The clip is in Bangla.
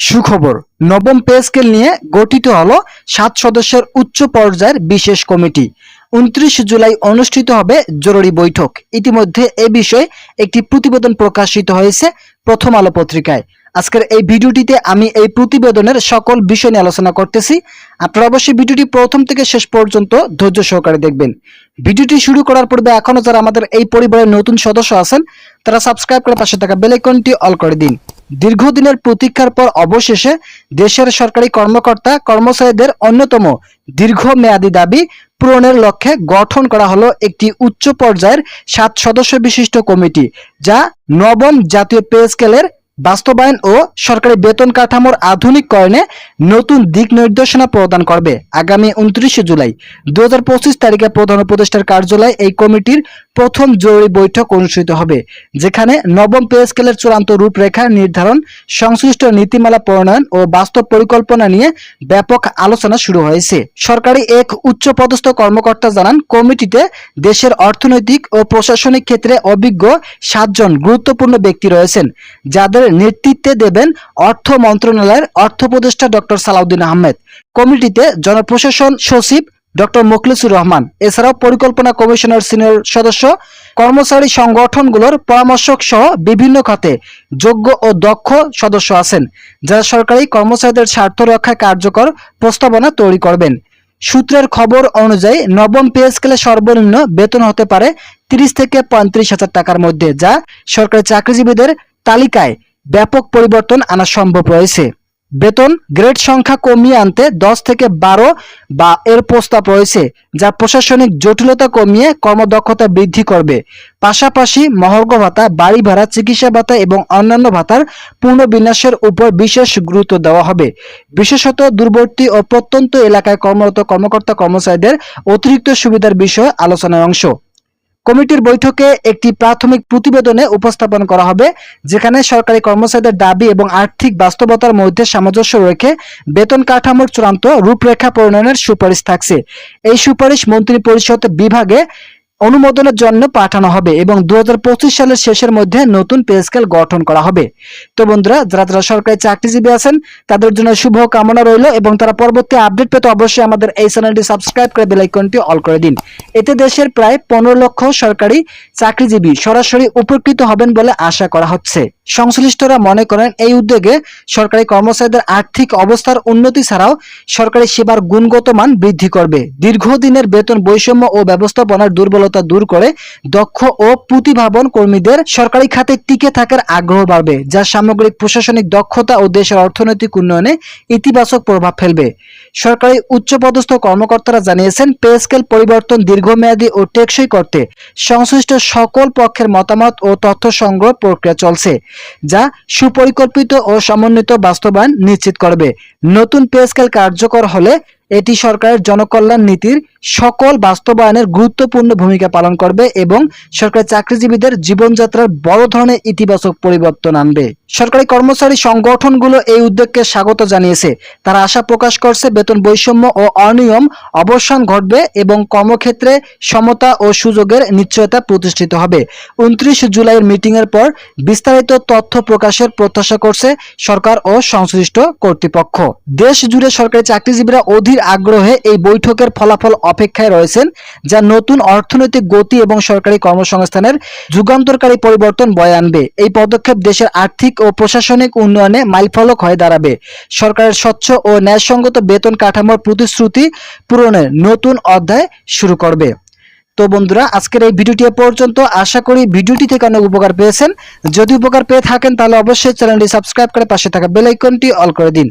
সুখবর। নবম পে স্কেল নিয়ে গঠিত হলো সাত সদস্যের উচ্চ পর্যায়ের বিশেষ কমিটি। উনত্রিশ জুলাই অনুষ্ঠিত হবে জরুরি বৈঠক। ইতিমধ্যে এ বিষয়ে একটি প্রতিবেদন প্রকাশিত হয়েছে প্রথম আলো পত্রিকায়। আজকের এই ভিডিওটিতে আমি এই প্রতিবেদনের সকল বিষয় নিয়ে আলোচনা করতেছি। আপনারা অবশ্যই ভিডিওটি প্রথম থেকে শেষ পর্যন্ত ধৈর্য সহকারে দেখবেন। ভিডিওটি শুরু করার পূর্বে এখনও যারা আমাদের এই পরিবারের নতুন সদস্য আছেন, তারা সাবস্ক্রাইব করে পাশে থাকা বেল আইকনটি অল করে দিন। দীর্ঘদিনের প্রতীক্ষার পর অবশেষে দেশের সরকারি কর্মকর্তা, কর্মচারীদের অন্যতম দীর্ঘমেয়াদী দাবি পূরণের লক্ষ্যে গঠন করা হলো একটি উচ্চ পর্যায়ের সাত সদস্য বিশিষ্ট কমিটি, যা নবম জাতীয় পে স্কেলের বাস্তবায়ন ও সরকারি বেতন কাঠামোর আধুনিকরণে নতুন দিক নির্দেশনা প্রদান করবে। আগামী উনত্রিশে জুলাই দু হাজার পঁচিশ তারিখে প্রধান উপদেষ্টার কার্যালয়ে এই কমিটির প্রথম জরুরি বৈঠক অনুষ্ঠিত হবে, যেখানে নবম পে স্কেলের চূড়ান্ত রূপরেখা নির্ধারণ, সংশ্লিষ্ট নীতিমালা প্রণয়ন ও বাস্তব পরিকল্পনা নিয়ে ব্যাপক আলোচনা শুরু হয়েছে। সরকারি এক উচ্চপদস্থ কর্মকর্তা জানান, কমিটিতে দেশের অর্থনৈতিক ও প্রশাসনিক ক্ষেত্রে অভিজ্ঞ সাতজন গুরুত্বপূর্ণ ব্যক্তি রয়েছেন, যাদের নেতৃত্বে দেবেন অর্থ মন্ত্রণালয়ের অর্থ উপদেষ্টা ডক্টর সালাউদ্দিন আহমেদ। কমিটিতে জনপ্রশাসন সচিব ডক্টর মোখলেসুর রহমান। এছাড়াও পরিকল্পনা কমিশনের সিনিয়র সদস্য, কর্মচারী সংগঠনগুলোর পরামর্শক সহ বিভিন্ন খাতে যোগ্য ও দক্ষ সদস্য আছেন যারা সরকারি কর্মচারীদের স্বার্থ রক্ষায় কার্যকর প্রস্তাবনা তৈরি করবেন। সূত্রের খবর অনুযায়ী নবম পে স্কেলে সর্বনিম্ন বেতন হতে পারে তিরিশ থেকে পঁয়ত্রিশ হাজার টাকার মধ্যে, যা সরকারি চাকরিজীবীদের তালিকায় ব্যাপক পরিবর্তন আনা সম্ভব রয়েছে বেতন গ্রেড সংখ্যা কমিয়ে আনতে দশ থেকে বারো বা এর প্রস্তাব রয়েছে, যা প্রশাসনিক জটিলতা কমিয়ে কর্মদক্ষতা বৃদ্ধি করবে। পাশাপাশি মহর্ঘ ভাতা, বাড়ি ভাড়া, চিকিৎসা ভাতা এবং অন্যান্য ভাতার পুনর্বিন্যাসের উপর বিশেষ গুরুত্ব দেওয়া হবে। বিশেষত দূরবর্তী ও প্রত্যন্ত এলাকায় কর্মরত কর্মকর্তা কর্মচারীদের অতিরিক্ত সুবিধার বিষয়ে আলোচনায় অংশ। কমিটির বৈঠকে একটি প্রাথমিক প্রতিবেদনে উপস্থাপন করা হবে, যেখানে সরকারি কর্মচারীদের দাবি এবং আর্থিক বাস্তবতার মধ্যে সামঞ্জস্য রেখে বেতন কাঠামোর চূড়ান্ত রূপরেখা প্রণয়নের সুপারিশ থাকছে। এই সুপারিশ মন্ত্রী পরিষদ বিভাগে অনুমোদনের জন্য পাঠানো হবে এবং দুহাজার পঁচিশ সালের শেষের মধ্যে নতুন পে স্কেল গঠন করা হবে। তো বন্ধুরা, যারা যারা সরকারি চাকরিজীবী আছেন, তাদের জন্য শুভ কামনা রইল এবং তারা পরবর্তী আপডেট পেতে অবশ্যই আমাদের এই চ্যানেলটি সাবস্ক্রাইব করে বেলাইকনটি অল করে দিন। এতে দেশের প্রায় পনেরো লক্ষ সরকারি চাকরিজীবী সরাসরি উপকৃত হবেন বলে আশা করা হচ্ছে। সংশ্লিষ্টরা মনে করেন এই উদ্যোগে সরকারি কর্মচারীদের আর্থিক অবস্থার উন্নতি ছাড়াও সরকারি সেবার গুণগত মান বৃদ্ধি করবে। দীর্ঘদিনের বেতন বৈষম্য ও ব্যবস্থাপনার দুর্বলতা দূর করে দক্ষ ও প্রতিভাবন কর্মীদের সরকারি খাতে টিকে থাকার আগ্রহ বাড়বে, যা সামগ্রিক প্রশাসনিক দক্ষতা ও দেশের অর্থনৈতিক উন্নয়নে ইতিবাচক প্রভাব ফেলবে। সরকারি উচ্চপদস্থ কর্মকর্তারা জানিয়েছেন, পে স্কেল পরিবর্তন দীর্ঘমেয়াদী ও টেকসই করতে সংশ্লিষ্ট সকল পক্ষের মতামত ও তথ্য সংগ্রহ প্রক্রিয়া চলছে। যা সুপরিকল্পিত ও সমন্বিত বাস্তবায়ন নিশ্চিত করবে। নতুন পে স্কেল কার্যকর হলে এটি সরকারের জনকল্যাণ নীতির সকল বাস্তবায়নের গুরুত্বপূর্ণ ভূমিকা পালন করবে এবং সরকারি চাকরিজীবীদের জীবনযাত্রার বড় ধরনের ইতিবাচক পরিবর্তন আনবে। সরকারি কর্মচারী সংগঠনগুলো এই উদ্যোগকে স্বাগত জানিয়েছে। তারা আশা প্রকাশ করছে বেতন বৈষম্য ও অনিয়ম অবসান ঘটবে এবং কর্মক্ষেত্রে সমতা ও সুযোগের নিশ্চয়তা প্রতিষ্ঠিত হবে। উনত্রিশ জুলাইয়ের মিটিং এর পর বিস্তারিত তথ্য প্রকাশের প্রত্যাশা করছে সরকার ও সংশ্লিষ্ট কর্তৃপক্ষ। দেশ জুড়ে সরকারি চাকরিজীবীরা অধীর আগ্রহে এই বৈঠকের ফলাফল অপেক্ষায় রয়েছেন, যা নতুন অর্থনৈতিক গতি এবং সরকারি কর্মসংস্থানের যুগান্তরকারী পরিবর্তন বয়ে আনবে। এই পদক্ষেপ দেশের আর্থিক ও প্রশাসনিক উন্নয়নে মাইলফলক হয়ে দাঁড়াবে। সরকারের স্বচ্ছ ও ন্যায়সঙ্গত বেতন কাঠামোর প্রতিশ্রুতি পূরণের নতুন অধ্যায় শুরু করবে। তো বন্ধুরা, আজকের এই ভিডিওটি পর্যন্ত। আশা করি ভিডিওটি থেকে অনেক উপকার পেয়েছেন। যদি উপকার পেয়ে থাকেন, তাহলে অবশ্যই চ্যানেলটি সাবস্ক্রাইব করে পাশে থাকা বেল আইকনটি অল করে দিন।